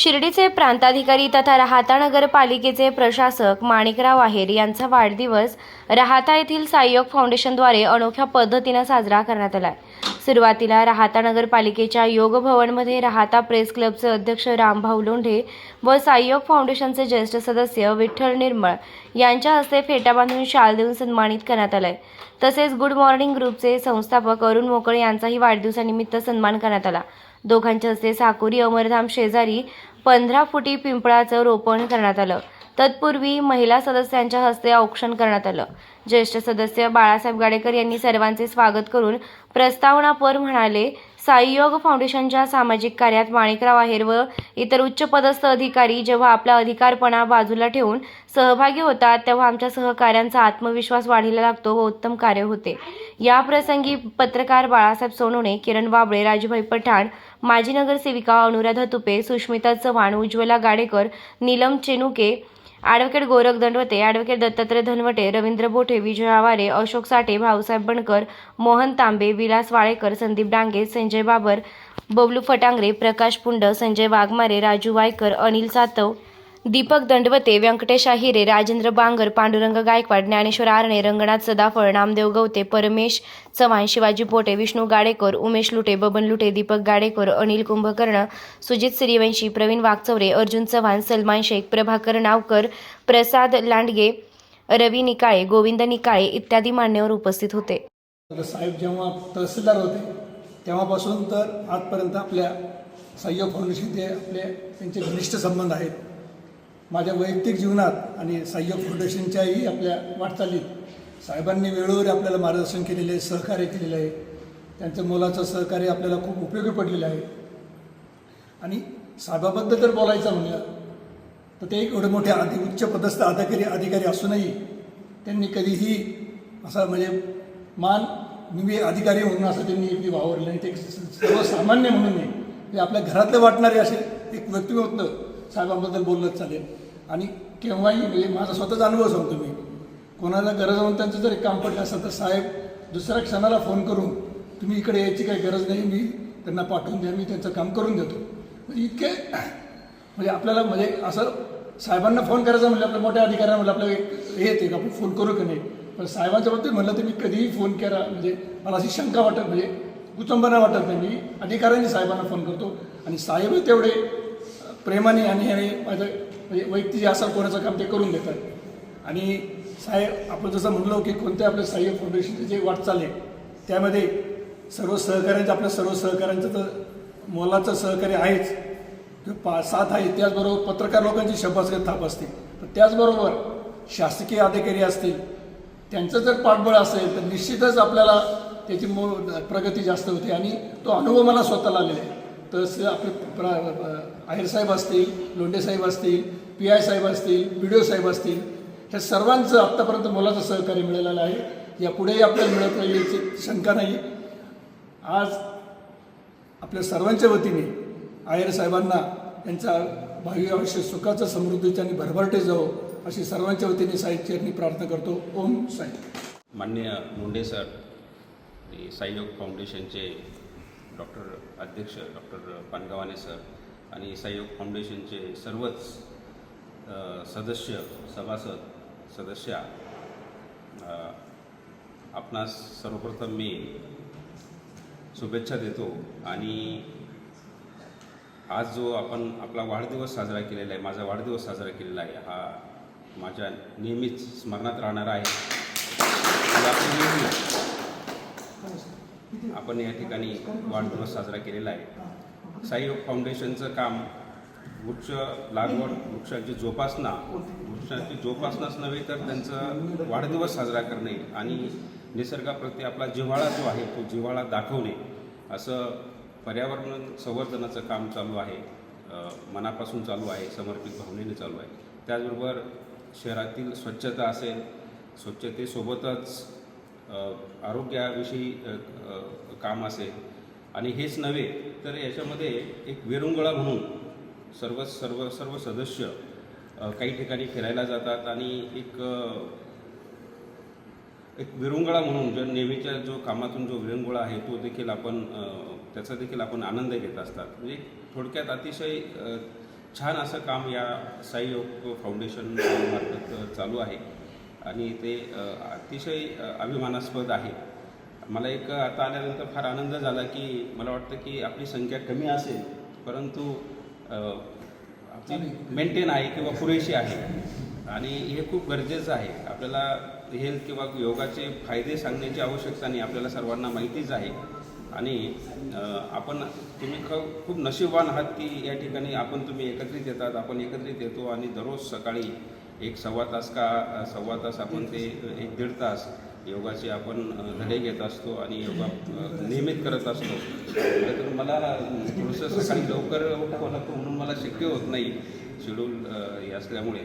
शिर्डीचे प्रांताधिकारी तथा राहाता नगरपालिकेचे प्रशासक माणिकराव आहेर यांचा वाढदिवस राहाता येथील साईयोग फाउंडेशनद्वारे अनोख्या पद्धतीनं साजरा करण्यात आला सुरुवातीला राहाता नगरपालिकेच्या योग भवनमध्ये राहाता प्रेस क्लबचे अध्यक्ष रामभाऊ लोंढे व साईयोग फाउंडेशनचे ज्येष्ठ सदस्य विठ्ठल निर्मळ यांच्या हस्ते फेटा बांधून शाल देऊन सन्मानित करण्यात आलाय. तसेच गुड मॉर्निंग ग्रुपचे संस्थापक अरुण मोकळे यांचाही वाढदिवसानिमित्त सन्मान करण्यात आला. दोघांच्या हस्ते साकुरी अमरधाम शेजारी पंधरा फुटी पिंपळाचं रोपण करण्यात आलं. तत्पूर्वी महिला सदस्यांच्या हस्ते औक्षण करण्यात आलं. ज्येष्ठ सदस्य बाळासाहेब गाडेकर यांनी सर्वांचे स्वागत करून प्रस्तावनापर म्हणाले साईयोग फाउंडेशनच्या सामाजिक कार्यात माणिकराव आहेर व इतर उच्चपदस्थ अधिकारी जेव्हा आपला अधिकारपणा बाजूला ठेवून सहभागी होतात तेव्हा आमच्या सहकाऱ्यांचा आत्मविश्वास वाढीला लागतो व उत्तम कार्य होते. या प्रसंगी पत्रकार बाळासाहेब सोनवणे किरण बाबळे राजूभाई पठाण माजी नगरसेविका अनुराधा तुपे सुष्मिता चव्हाण उज्ज्वला गाडेकर नीलम चेनुके ॲडव्होकेट गोरख दंडवते ॲडव्होकेट दत्तात्रय धनवटे रवींद्र बोठे विजय आवारे अशोक साठे भाऊसाहेब बणकर मोहन तांबे विलास वाळेकर संदीप डांगे संजय बाबर बबलू फटांगरे प्रकाश पुंड संजय वाघमारे राजू वायकर अनिल सातव दीपक दंडवते व्यंकटेश आहिरे राजेंद्र बांगर पांडुरंग गायकवाड ज्ञानेश्वर आरणे रंगनाथ सदाफळ नामदेव गवते परमेश चव्हाण शिवाजी पोटे विष्णू गाडेकर उमेश लुटे बबन लुटे दीपक गाडेकर अनिल कुंभकर्ण सुजित श्रीवंशी प्रवीण वागचौरे अर्जुन चव्हाण सलमान शेख प्रभाकर नावकर प्रसाद लांडगे रवी निकाळे गोविंद निकाळे इत्यादी मान्यवर उपस्थित होते. साहेब जेव्हा तहसीलदार होते तेव्हापासून तर आजपर्यंत आपल्या सहयोग फाउंडेशन ते आपले त्यांचे घनिष्ठ संबंध आहेत. माझ्या वैयक्तिक जीवनात आणि सहयोग फाउंडेशनच्याही आपल्या वाटचालीत साहेबांनी वेळोवेळी आपल्याला मार्गदर्शन केलेले आहे सहकार्य केलेलं आहे. त्यांचं मोलाचं सहकार्य आपल्याला खूप उपयोगी पडलेलं आहे. आणि साहेबाबद्दल जर बोलायचं म्हणलं तर ते एक एवढे मोठे अधि उच्च पदस्थ अधिकारी अधिकारी असूनही त्यांनी कधीही असा म्हणजे मान मी अधिकारी म्हणून असं त्यांनी कधी वावरलं नाही. ते सर्वसामान्य म्हणून नाही. ते आपल्या घरातलं वाटणारे असे एक व्यक्तिमत्व साहेबांबद्दल बोललंच चालेल. आणि केव्हाही म्हणजे माझा स्वतःचा अनुभव सांगतो मी. कोणाला गरज होऊन त्यांचं जर एक काम पडलं असेल तर साहेब दुसऱ्या क्षणाला फोन करून तुम्ही इकडे यायची काही गरज नाही मी त्यांना पाठवून द्या मी त्यांचं काम करून देतो. म्हणजे इतके म्हणजे आपल्याला म्हणजे असं साहेबांना फोन करायचा म्हणजे आपल्या मोठ्या अधिकाऱ्यांना म्हणलं आपल्याला एक हे येते का आपण फोन करू की नाही? पण साहेबांच्या बाबतीत म्हणलं तर मी कधीही फोन करा म्हणजे मला अशी शंका वाटत म्हणजे कुटुंबांना वाटत नाही. मी अधिकाऱ्यांनी साहेबांना फोन करतो आणि साहेबही तेवढे प्रेमाने आणि आणि माझं म्हणजे वैयक्तिक असेल कोणाचं काम ते करून देतात. आणि साहेब आपण जसं म्हणलो की कोणत्या आपल्या साहेब फाउंडेशनचे जे वाटचाल आहे त्यामध्ये सर्व सहकार्यांचं आपल्या सर्व सहकार्यांचं तर मोलाचं सहकार्य आहेच. पा साथ आहे त्याचबरोबर पत्रकार लोकांची शब्दासगत थाप असते. पण त्याचबरोबर शासकीय अधिकारी असतील त्यांचं जर पाठबळ असेल तर निश्चितच आपल्याला त्याची मो प्रगती जास्त होते आणि तो अनुभव मला स्वतःला आलेला आहे. तसं आपले प्रा आहेर साहेब असतील लोंढे साहेब असतील पी आय साहेब असतील बी डी ओ साहेब असतील ह्या सर्वांचं आत्तापर्यंत मोलाचं सहकार्य मिळालेलं आहे. यापुढेही आपल्याला मिळत नाही याची शंका नाही. आज आपल्या सर्वांच्या वतीने आयर साहेबांना त्यांचा भावी आयुष्य सुखाचं समृद्धीचं आणि भरभरटे जावो अशी सर्वांच्या वतीने साहित्यनी प्रार्थना करतो. ओम साई. माननीय मुंडे सर साईयोग फाउंडेशनचे डॉक्टर अध्यक्ष डॉक्टर पानगावाने सर आणि सहयोग फाउंडेशनचे सर्वच सदस्य सभासद सदस्या आपणास सर्वप्रथम मी शुभेच्छा देतो आणि आज जो आपण आपला वाढदिवस साजरा केलेला आहे माझा वाढदिवस साजरा केलेला आहे हा माझ्या नेहमीच स्मरणात राहणार आहे. नेहमी आपण या ठिकाणी वाढदिवस साजरा केलेला आहे. साईयोग फाउंडेशनचं काम वृक्ष लागवड वृक्षांची जोपासना वृक्षांची जोपासनाच नव्हे तर त्यांचं वाढदिवस साजरा करणे आणि निसर्गाप्रती आपला जिव्हाळा जो आहे तो जिव्हाळा दाखवणे असं पर्यावरण संवर्धनाचं काम चालू आहे. मनापासून चालू आहे समर्पित भावनेने चालू आहे. त्याचबरोबर शहरातील स्वच्छता असेल स्वच्छतेसोबतच आरोग्याविषयी काम असेल आणि हेच नव्हे तर याच्यामध्ये एक विरंगुळा म्हणून सर्व सर्व सर्व सदस्य काही ठिकाणी फिरायला जातात आणि एक एक विरंगुळा म्हणून जो नेहमीच्या जो कामातून जो विरंगुळा आहे तो देखील आपण त्याचा देखील आपण आनंद घेत असतात. म्हणजे थोडक्यात अतिशय छान असं काम या साईयोग फाउंडेशन मार्फत चालू आहे. आणि ते अतिशय अभिमानास्पद आहे. मला एक आता आल्यानंतर फार आनंद झाला की मला वाटतं की आपली संख्या कमी असेल परंतु मेंटेन आहे किंवा पुरेशी आहे. आणि हे खूप गरजेचं आहे. आपल्याला हेल्थ किंवा योगाचे फायदे सांगण्याची आवश्यकता नाही आपल्याला सर्वांना माहितीच आहे. आणि आपण तुम्ही ख खूप नशीबवान आहात की या ठिकाणी आपण तुम्ही एकत्रित येतात आपण एकत्रित येतो आणि दररोज सकाळी एक सव्वा तास का सव्वा तास आपण ते एक दीड तास योगाचे आपण धडे घेत असतो आणि योगा नियमित करत असतो. तर मला थोडंसं सकाळी लवकर उठावं लागतं म्हणून मला शक्य होत नाही शेड्यूल हे असल्यामुळे.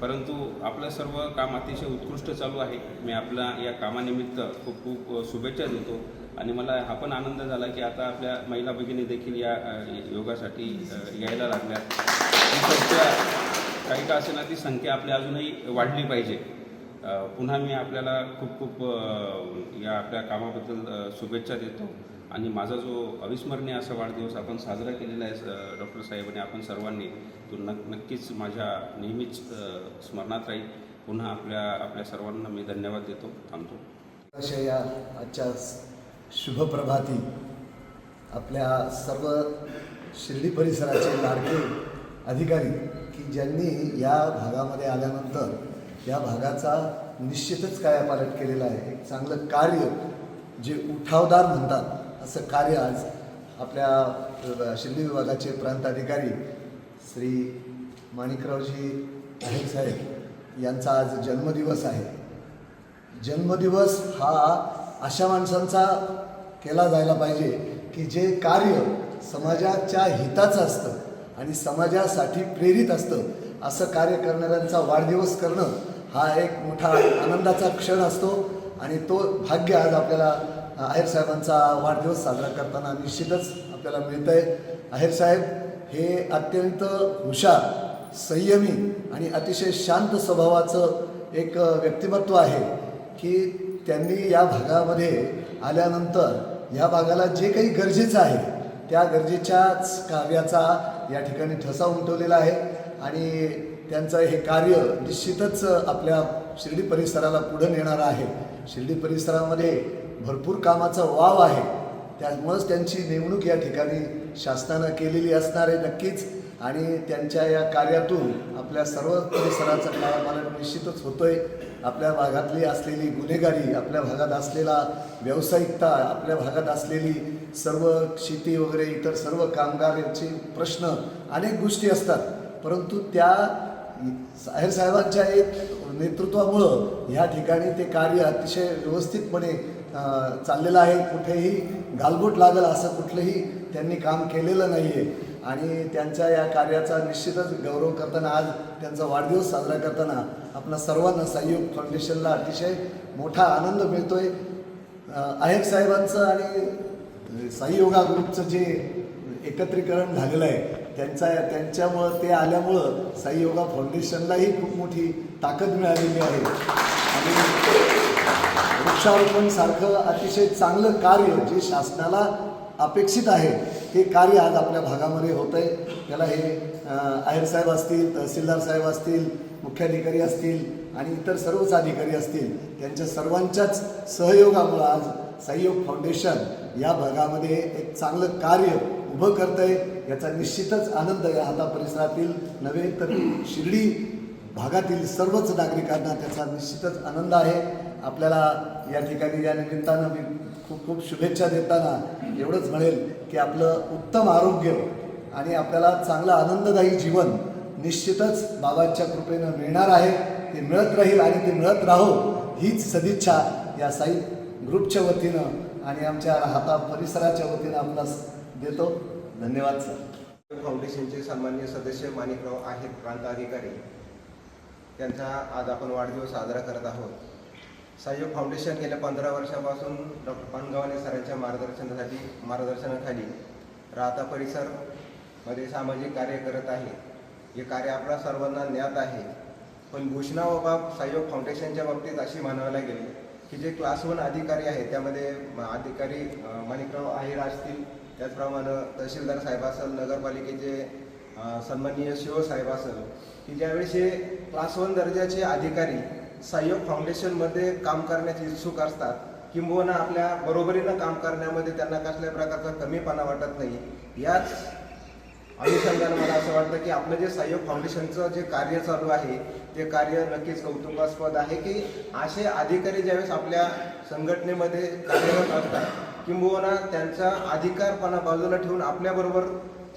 परंतु आपलं सर्व काम अतिशय उत्कृष्ट चालू आहे. मी आपला या कामानिमित्त खूप खूप शुभेच्छा देतो. आणि मला हा पण आनंद झाला की आता आपल्या महिला भगिनी देखील या योगासाठी यायला लागल्या. काही का असेना ती संख्या आपली अजूनही वाढली पाहिजे. पुन्हा मी आपल्याला खूप खूप या आपल्या कामाबद्दल शुभेच्छा देतो. आणि माझा जो अविस्मरणीय असा वाढदिवस आपण साजरा केलेला आहे डॉक्टर साहेबांनी आपण सर्वांनी तो नक नक्कीच माझ्या नेहमीच स्मरणात राहील. पुन्हा आपल्या आपल्या सर्वांना मी धन्यवाद देतो. थांबतो. अशा या आजच्या शुभप्रभाती आपल्या सर्व शिर्डी परिसराचे लाडके अधिकारी की ज्यांनी या भागामध्ये आल्यानंतर या भागाचा निश्चितच कायापालट केलेला आहे. एक चांगलं कार्य जे उठावदार म्हणतात असं कार्य आज आपल्या शिंदे विभागाचे प्रांताधिकारी श्री माणिकरावजी आहेर साहेब यांचा आज जन्मदिवस आहे. जन्मदिवस हा अशा माणसांचा केला जायला पाहिजे की जे कार्य समाजाच्या हिताचं असतं. आणि समाजासाठी प्रेरित असतं. असं कार्य करणाऱ्यांचा वाढदिवस करणं हा एक मोठा आनंदाचा क्षण असतो. आणि तो भाग्य आज आपल्याला आहेर साहेबांचा वाढदिवस साजरा करताना निश्चितच आपल्याला मिळतं आहे आहेर साहेब हे अत्यंत हुशार संयमी आणि अतिशय शांत स्वभावाचं एक व्यक्तिमत्व आहे की त्यांनी या भागामध्ये आल्यानंतर या भागाला जे काही गरजेचं आहे त्या गरजेच्याच कार्याचा या ठिकाणी ठसा उमटवलेला आहे आणि त्यांचं हे कार्य निश्चितच आपल्या शिर्डी परिसराला पुढं नेणारं आहे. शिर्डी परिसरामध्ये भरपूर कामाचा वाव आहे. त्यामुळंच त्यांची नेमणूक या ठिकाणी शासनानं केलेली असणार आहे नक्कीच. आणि त्यांच्या या कार्यातून आपल्या सर्व परिसराचं कायापालट निश्चितच होतोय. आपल्या भागातली असलेली गुन्हेगारी आपल्या भागात असलेला व्यावसायिकता आपल्या भागात असलेली सर्व शेती वगैरे इतर सर्व कामगारांचे प्रश्न अनेक गोष्टी असतात. परंतु त्या साहेर साहेबांच्या एक नेतृत्वामुळं ह्या ठिकाणी ते कार्य अतिशय व्यवस्थितपणे चाललेलं आहे. कुठेही गालबोट लागेल असं कुठलंही त्यांनी काम केलेलं नाही आहे आणि त्यांच्या या कार्याचा निश्चितच गौरव करताना आज त्यांचा वाढदिवस साजरा करताना आपणा सर्वांना सहयोग फाउंडेशनला अतिशय मोठा आनंद मिळतोय. आहे साहेबांचं आणि साई योगा ग्रुपचं जे एकत्रीकरण झालेलं आहे त्यांचा त्यांच्यामुळं ते आल्यामुळं साई योगा फाउंडेशनलाही खूप मोठी ताकद मिळालेली आहे. आणि वृक्षारोपण सारखं अतिशय चांगलं कार्य जे शासनाला अपेक्षित आहे ते कार्य आज आपल्या भागामध्ये होत आहे त्याला हे अं, आहेर साहेब असतील तहसीलदार साहेब असतील मुख्याधिकारी असतील आणि इतर सर्वच अधिकारी असतील त्यांच्या सर्वांच्याच सहयोगामुळं आज सहयोग फाउंडेशन या भागामध्ये एक चांगलं कार्य उभं करत आहे याचा निश्चितच आनंद या हाता परिसरातील नव्हे तर शिर्डी भागातील सर्वच नागरिकांना त्याचा निश्चितच आनंद आहे. आपल्याला या ठिकाणी या निमित्तानं मी खूप खूप शुभेच्छा देताना एवढंच म्हणेल की आपलं उत्तम आरोग्य आणि आपल्याला चांगलं आनंददायी जीवन निश्चितच बाबांच्या कृपेनं मिळणार आहे. ते मिळत राहील आणि ते मिळत राहो हीच सदिच्छा या साई ग्रुपच्या वतीनं आणि आमच्या हाता परिसराच्या वतीनं आपणास देतो. धन्यवाद सर. फाउंडेशनचे सन्मान्य सदस्य माणिकराव आहेत प्रांत अधिकारी. त्यांचा आज आपण वाढदिवस साजरा करत आहोत. सहयोग फाउंडेशन गेल्या पंधरा वर्षापासून डॉक्टर पानगावाने सरांच्या मार्गदर्शनासाठी मार्गदर्शनाखाली राहता परिसरमध्ये सामाजिक कार्य करत आहे. हे कार्य आपल्या सर्वांना ज्ञात आहे. पण घोषणा व बाब सहयोग फाउंडेशनच्या बाबतीत अशी म्हणायला गेली की जे क्लास वन अधिकारी आहेत त्यामध्ये अधिकारी माणिकराव आहेर असतील. त्याचप्रमाणे तहसीलदार साहेब असेल नगरपालिकेचे अ, सन्माननीय शिवसाहेब असेल की ज्यावेळेस हे क्लास वन दर्जाचे अधिकारी सहयोग फाउंडेशनमध्ये काम करण्याचे इच्छुक असतात किंबहुना आपल्या बरोबरीनं काम करण्यामध्ये त्यांना कसल्या प्रकारचा कमीपणा वाटत नाही याच अनुषंगानं मला असं वाटतं की आपलं जे सहयोग फाउंडेशनचं जे कार्य चालू आहे ते कार्य नक्कीच कौतुकास्पद आहे की असे अधिकारी ज्यावेळेस आपल्या संघटनेमध्ये कार्यरत असतात किंबहुना त्यांचा अधिकारपणा बाजूला ठेवून आपल्याबरोबर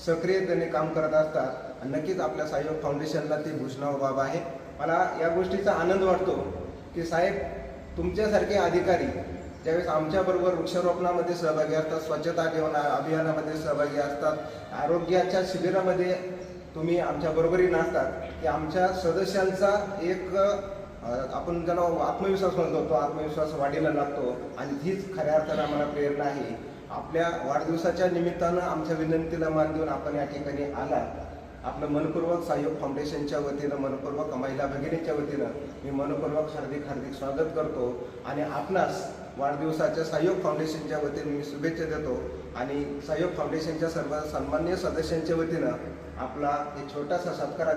सक्रियतेने काम करत असतात आणि नक्कीच आपल्या सहयोग फाउंडेशनला ती भूषणाव बाब आहे. मला या गोष्टीचा आनंद वाटतो की साहेब तुमच्यासारखे अधिकारी ज्यावेळेस आमच्याबरोबर वृक्षारोपणामध्ये सहभागी असतात स्वच्छता घेऊन अभियानामध्ये सहभागी असतात आरोग्याच्या शिबिरामध्ये तुम्ही आमच्या बरोबरीनं असतात की आमच्या सदस्यांचा एक आपण ज्याला आत्मविश्वास म्हणतो तो आत्मविश्वास वाढीला लागतो आणि हीच खऱ्या अर्थानं आम्हाला प्रेरणा आहे. आपल्या वाढदिवसाच्या निमित्तानं आमच्या विनंतीला मान देऊन आपण या ठिकाणी आला आपलं मनपूर्वक सहयोग फाउंडेशनच्या वतीनं मनपूर्वक महिला भगिनीच्या वतीनं मी मनपूर्वक हार्दिक हार्दिक स्वागत करतो. आणि आपणास वाढदिवसाच्या सहयोग फाउंडेशनच्या वतीने मी शुभेच्छा देतो आणि सहयोग फाउंडेशनच्या सर्व सन्मान्य सदस्यांच्या वतीनं आपला एक छोटासा सत्कार